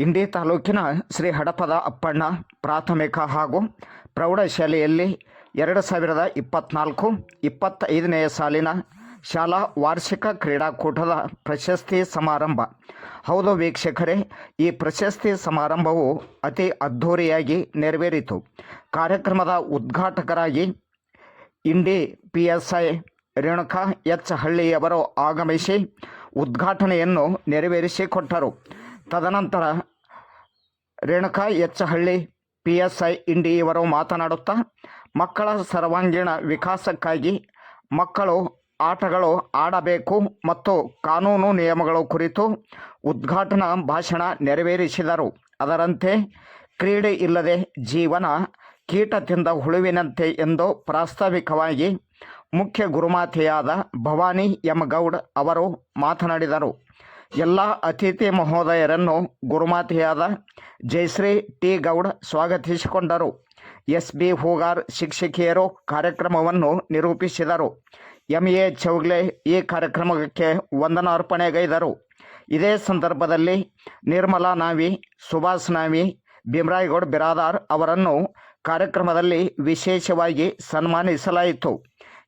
ಇಂಡಿ ತಾಲೂಕಿನ ಶ್ರೀ ಹಡಪದ ಅಪ್ಪಣ್ಣ ಪ್ರಾಥಮಿಕ ಹಾಗೂ ಪ್ರೌಢಶಾಲೆಯಲ್ಲಿ ಎರಡು ಸಾವಿರದ ಇಪ್ಪತ್ತ್ನಾಲ್ಕು ಇಪ್ಪತ್ತೈದನೆಯ ಸಾಲಿನ ಶಾಲಾ ವಾರ್ಷಿಕ ಕ್ರೀಡಾಕೂಟದ ಪ್ರಶಸ್ತಿ ಸಮಾರಂಭ. ಹೌದು ವೀಕ್ಷಕರೇ, ಈ ಪ್ರಶಸ್ತಿ ಸಮಾರಂಭವು ಅತಿ ಅದ್ಧೂರಿಯಾಗಿ ನೆರವೇರಿತು. ಕಾರ್ಯಕ್ರಮದ ಉದ್ಘಾಟಕರಾಗಿ Indi P S I Renuka H ಹಳ್ಳಿಯವರು ಆಗಮಿಸಿ ಉದ್ಘಾಟನೆಯನ್ನು ನೆರವೇರಿಸಿಕೊಟ್ಟರು. ತದನಂತರ Renuka H Halli P S I Indi ಇವರು ಮಾತನಾಡುತ್ತಾ, ಮಕ್ಕಳ ಸರ್ವಾಂಗೀಣ ವಿಕಾಸಕ್ಕಾಗಿ ಮಕ್ಕಳು, ಆಟಗಳು ಆಡಬೇಕು ಮತ್ತು ಕಾನೂನು ನಿಯಮಗಳು ಕುರಿತು ಉದ್ಘಾಟನಾ ಭಾಷಣ ನೆರವೇರಿಸಿದರು. ಅದರಂತೆ, ಕ್ರೀಡೆ ಇಲ್ಲದೆ ಜೀವನ ಕೀಟ ತಿಂದ ಹುಳುವಿನಂತೆ ಎಂದು ಪ್ರಾಸ್ತಾವಿಕವಾಗಿ ಮುಖ್ಯ ಗುರುಮಾತೆಯಾದ ಭವಾನಿ ಎಂ ಗೌಡ್ ಅವರು ಮಾತನಾಡಿದರು. ಎಲ್ಲ ಅತಿಥಿ ಮಹೋದಯರನ್ನು ಗುರುಮಾತೆಯಾದ ಜಯಶ್ರೀ ಟಿ ಗೌಡ ಸ್ವಾಗತಿಸಿಕೊಂಡರು. ಎಸ್ ಬಿ ಹೂಗಾರ್ ಶಿಕ್ಷಕಿಯರು ಕಾರ್ಯಕ್ರಮವನ್ನು ನಿರೂಪಿಸಿದರು. ಎಂ ಎ ಚೌಗ್ಲೆ ಈ ಕಾರ್ಯಕ್ರಮಕ್ಕೆ ವಂದನಾರ್ಪಣೆಗೈದರು. ಇದೇ ಸಂದರ್ಭದಲ್ಲಿ ನಿರ್ಮಲಾ ನಾವಿ, ಸುಭಾಷ್ ನಾವಿ, ಭೀಮರಾಯಗೌಡ್ ಬಿರಾದಾರ್ ಅವರನ್ನು ಕಾರ್ಯಕ್ರಮದಲ್ಲಿ ವಿಶೇಷವಾಗಿ ಸನ್ಮಾನಿಸಲಾಯಿತು.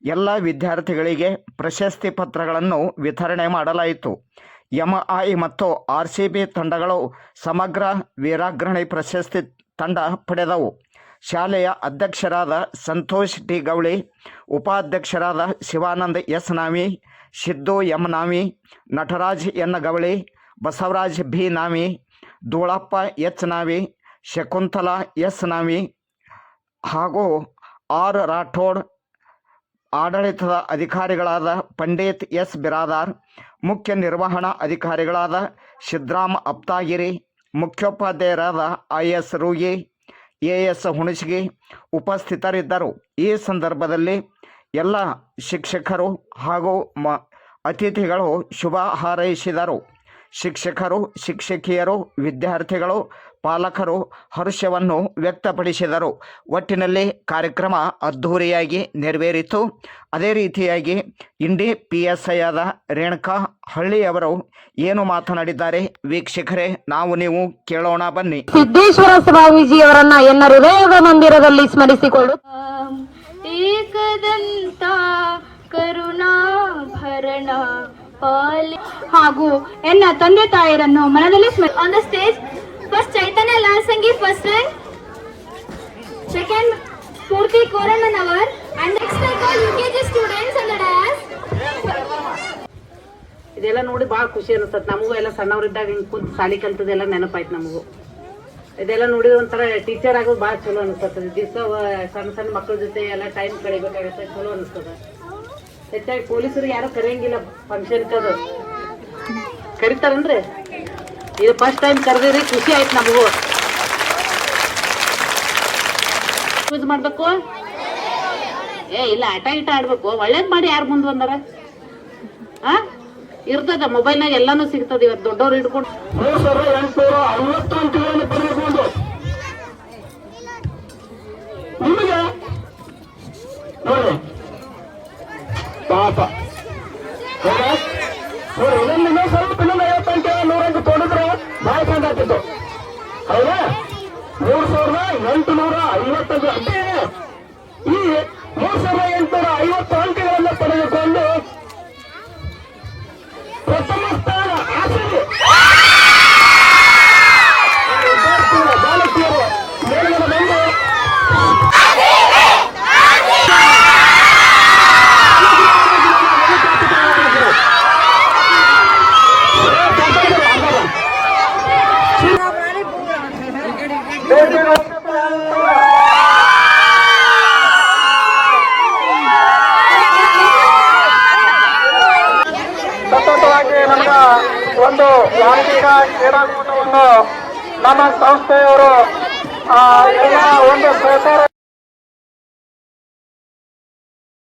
ಎಲ್ಲ ವಿದ್ಯಾರ್ಥಿಗಳಿಗೆ ಪ್ರಶಸ್ತಿ ಪತ್ರಗಳನ್ನು ವಿತರಣೆ ಮಾಡಲಾಯಿತು. ಎಂಐ ಮತ್ತು ಆರ್ ಸಿ ಬಿ ತಂಡಗಳು ಸಮಗ್ರ ವೀರಾಗ್ರಣಿ ಪ್ರಶಸ್ತಿ ತಂಡ ಪಡೆದವು. ಶಾಲೆಯ ಅಧ್ಯಕ್ಷರಾದ ಸಂತೋಷ್ ಟಿ ಗೌಳಿ, ಉಪಾಧ್ಯಕ್ಷರಾದ Shivanand S Nami, Siddu M Nami, Nataraj N Gavali Basavaraj B Nami Dhoolappa H Navi Shakuntala S Navi ಹಾಗೂ ಆರ್ ರಾಠೋಡ್ ಆಡಳಿತದ ಅಧಿಕಾರಿಗಳಾದ ಪಂಡಿತ್ ಎಸ್. ಬಿರಾದಾರ್, ಮುಖ್ಯ ನಿರ್ವಹಣಾ ಅಧಿಕಾರಿಗಳಾದ Sidram Aptagiri, ಮುಖ್ಯೋಪಾಧ್ಯಾಯರಾದ I. S. Rugi A. S. Hunasagi ಉಪಸ್ಥಿತರಿದ್ದರು. ಈ ಸಂದರ್ಭದಲ್ಲಿ ಎಲ್ಲ ಶಿಕ್ಷಕರು ಹಾಗೂ ಮ, ಅತಿಥಿಗಳು ಶುಭ ಹಾರೈಸಿದರು. ಶಿಕ್ಷಕರು ಶಿಕ್ಷಕಿಯರು ವಿದ್ಯಾರ್ಥಿಗಳು ಪಾಲಕರು ಹರ್ಷವನ್ನು ವ್ಯಕ್ತಪಡಿಸಿದರು. ಒಟ್ಟಿನಲ್ಲಿ ಕಾರ್ಯಕ್ರಮ ಅದ್ಧೂರಿಯಾಗಿ ನೆರವೇರಿತು. ಅದೇ ರೀತಿಯಾಗಿ ಇಂಡಿ ಪಿ ಎಸ್ ಐ ಆದ ರೇಣುಕಾ ಹಳ್ಳಿಯವರು ಏನು ಮಾತನಾಡಿದ್ದಾರೆ? ವೀಕ್ಷಕರೇ ನಾವು ನೀವು ಕೇಳೋಣ ಬನ್ನಿ. ಸಿದ್ದೇಶ್ವರ ಸ್ವಾಮೀಜಿಯವರನ್ನ ಎನ್ನ ಹೃದಯದ ಮಂದಿರದಲ್ಲಿ ಸ್ಮರಿಸಿಕೊಳ್ಳು. ಏಕದಂತ ಕರುಣಾಭರಣ. ಹಾಗೂ ಎನ್ನ ತಂದೆ ತಾಯರನ್ನು ಮನದಲ್ಲಿ on the stage first Chaitanya Lal Sangi first rank second ಪೂರ್ತಿ ಕೋರಲ್ಲನವ and next K G students and ಇದೆಲ್ಲ ನೋಡಿ ಭಾಳ ಖುಷಿ ಅನಿಸ್ತದೆ ನಮಗೂ ಎಲ್ಲ ಸಣ್ಣವರಿದ್ದಾಗ ಹಿಂಗೆ ಕುಂತ ಸಾಲಿ ಕಲ್ತದೆಲ್ಲ ನೆನಪಾಯ್ತು ನಮಗೂ. ಇದೆಲ್ಲ ನೋಡಿದ್ರೆ ಒಂಥರ ಟೀಚರ್ ಆಗೋದು ಭಾಳ ಚಲೋ ಅನಿಸ್ತದೆ ದಿವಸ ಸಣ್ಣ ಸಣ್ಣ ಮಕ್ಕಳ ಜೊತೆ ಎಲ್ಲ ಟೈಮ್ ಕಳಿಬೇಕಾಗತ್ತೆ. ಚಲೋ ಅನಿಸ್ತದೆ ಹೆಚ್ಚಾಗಿ ಪೊಲೀಸರು ಯಾರು ಕರೆಯಂಗಿಲ್ಲ ಫಂಕ್ಷನ್ ಅದು ಕರಿತಾರನ್ರಿ ಇದು ಫಸ್ಟ್ ಟೈಮ್ ಕರೆದಿರಿ ಖುಷಿ ಆಯ್ತು ನಮಗೂ. ಯೂಸ್ ಮಾಡಬೇಕು? ಏ, ಇಲ್ಲ, ಆಟ ಇಟ ಆಡ್ಬೇಕು. ಒಳ್ಳೇದ್ ಮಾಡಿ ಯಾರು ಮುಂದೆ ಬಂದಾರ? ಹಾ ಇರ್ತದ ಮೊಬೈಲ್ನಾಗ ಎಲ್ಲಾನು ಸಿಗ್ತದ ಇವತ್ತು ದೊಡ್ಡವ್ರು ಹಿಡ್ಕೊಂಡು. ನಿಮಗೆ? ನೋಡಿ. ಪಾಪ? ನೋಡಿ ಇನ್ನೊಂದು ಇನ್ನೊಂದು ಸ್ವಲ್ಪ ಇನ್ನೊಂದು ಐವತ್ತು ಅಂಕ ನೂರಂಕ ತೊಗೊಂಡಿದ್ರೆ ಭಾಳ ಚಂದ ಆಗ್ತಿತ್ತು ಹೌದಾ? ಮೂರು ಸಾವಿರದ ಎಂಟುನೂರ ಐವತ್ತು ಅಂಕ ಅಷ್ಟೇ ಈ ಮೂರು ಸಾವಿರದ ಎಂಟುನೂರ ಐವತ್ತು ಒಂದು ಯಾಂತ್ರಿಕ ಕ್ರೀಡಾಕೂಟವನ್ನು ನಮ್ಮ ಸಂಸ್ಥೆಯವರು ಒಂದು ಸಹಕಾರ